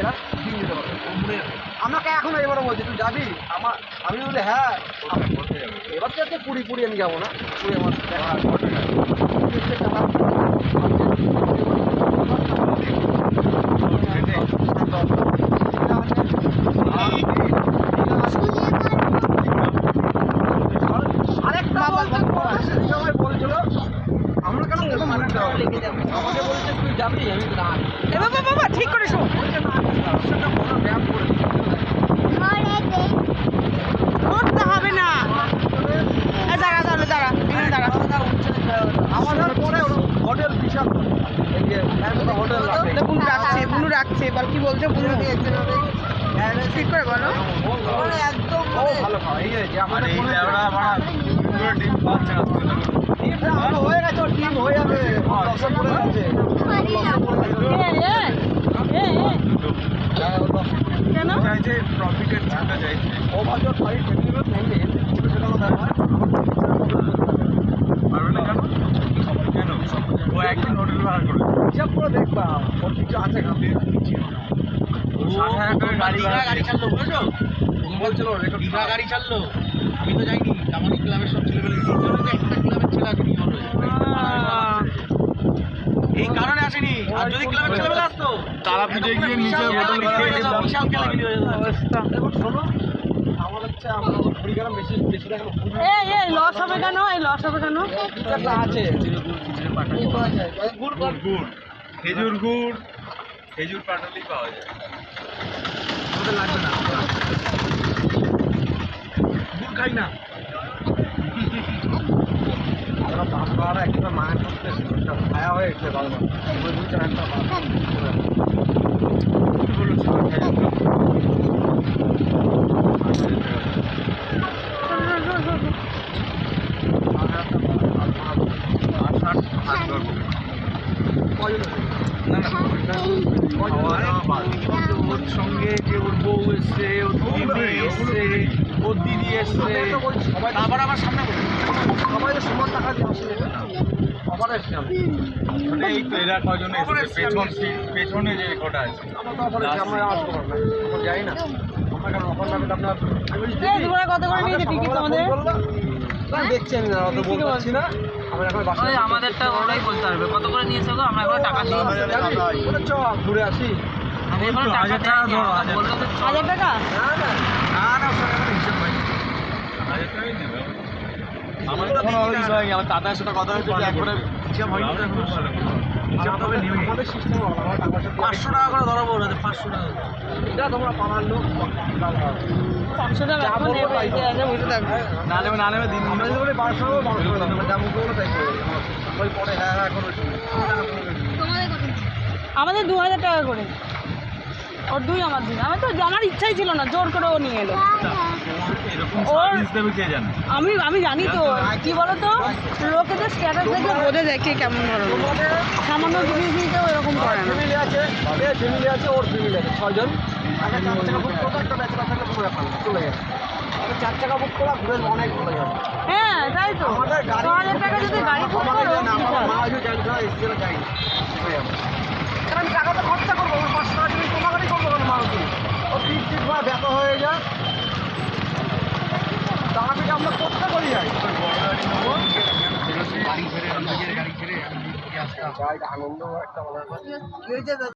এরা দিন দিতে পারবে। আমাকে এখন এবারে বলছি তুই যাবি? আমার আমি বলি হ্যাঁ। এবার তো পুরী পুরী আমি যাব না। পুরী আমার দেখা আমরা কেন মানে আমাকে বলছে তুই যাবি আমি বাবা ঠিক করে শো রাখছে এবার কি বলছো? বুনু ঠিক করে বলো। একদম ভালো এই যে আমাদের এই লেবড়া বাড়া ডিম পাচ্ছে না। তুই লাগো। ডিমটা ভালো হয়ে গেছে ওর ডিম হয়ে যাবে লসে পড়ে গেছে লসে পড়ে গেছে হ্যাঁ, ওর লসে পড়ে গেছে। কেন চাইছে প্রফিটের চিন্তা চাইছে ওর বাড়ির ফ্যামিলিগুলো নেবে ছোটো ছোটো কথা হয় পারবে না কেন? কেন? ও একদিন হোটেল ভাড়া করে হিসাব করে দেখবা ওর কিছু আছে টাকা গাড়ি ভাড়া গাড়ি ছাড়লো বুঝেছ? বলছিল দীঘা গাড়ি ছাড়লো। আমি তো যাইনি আমাদের ক্লাবের সব তো একটা ক্লাবের ছেলে আছে এই কারণে আসেনি। আর যদি ক্লাবের ছেলেমেলে আসতো? তারা পুজোয় গিয়ে নিজে হোটেল বিশাল শোনো আমার হচ্ছে আমরা কুড়িগ্রাম বেশি বেশি এই এই লস হবে কেন? এই লস হবে কেন? একটা আছে। গুড় গুড়। খেজুর গুড়। খেজুর পাটালি পাওয়া যায়। আমাদের লাগবে না। গুড় খাই না। বাবা একটা মায়ের করতে খায়া হয়ে গেছে বাবা ওই একটা বলো না না। ওর সঙ্গে যে ওর বউ এসছে ওর দিদি এসছে ওর দিদি এসছে আবার সামনে সবাই তো সমান টাকা দিয়ে আসলে সবার এসছে আমি মানে এই এরা কজন এসছে পেছন পেছনে যে কটা আছে আমরা তো অফারে আমরা আসব না আমরা যাই না আমরা অফার আপনার কত করে নিয়েছে টিকিট দেখছি আমি অত বলতে পারছি আমরা আমাদেরটা ওরাই বলতে পারবে কত করে নিয়েছে গো আমরা এখন টাকা দিই ঘুরে আসি হাজার টাকা ধরো, হাজার টাকা। আমার দাদার সাথে কথা হয়েছে একবারে হিসাব হয়নি পাঁচশো টাকা করে পাঁচশো টাকা এটা তোমরা লোক পাঁচশো টাকা না নেবে নেবে দিন হ্যাঁ হ্যাঁ আমাদের দু হাজার টাকা করে। ওর দুই আমার দুই। আমার তো আমার ইচ্ছাই ছিল না জোর করে ও নিয়ে এলো। ওর- আমি আমি জানি তো। কি বলো তো লোকেদের স্ট্যাটাস দেখে বোঝা যায় কে কেমন ধরনের। সামান্য জিনিস দিতেও এরকম করে না। ফ্যামিলি আছে ফ্যামিলি আছে ওর ফ্যামিলি আছে ছয়জন। একটা চার টাকা বুক করো একটা ব্যাচেলার থাকলে কোনো ব্যাপার চলে একটা চার টাকা বুক করা ঘুরে অনেক যাবে হ্যাঁ। তাই তো। আমাদের গাড়ি টাকা যদি গাড়ি বুক করো। মা যাই না যাই না চলে যাবে কারণ আমি টাকাটা খরচা করব আমার পাঁচশো টাকা তুমি তোমার গাড়ি করব কেন মারুতি ও পিঠ পিঠ বা ব্যথা হয়ে যায় টাকা থেকে আমরা করতে পারি যাই গাড়ি ছেড়ে নিজের গাড়ি ছেড়ে আমি দিয়ে আসতাম আনন্দ একটা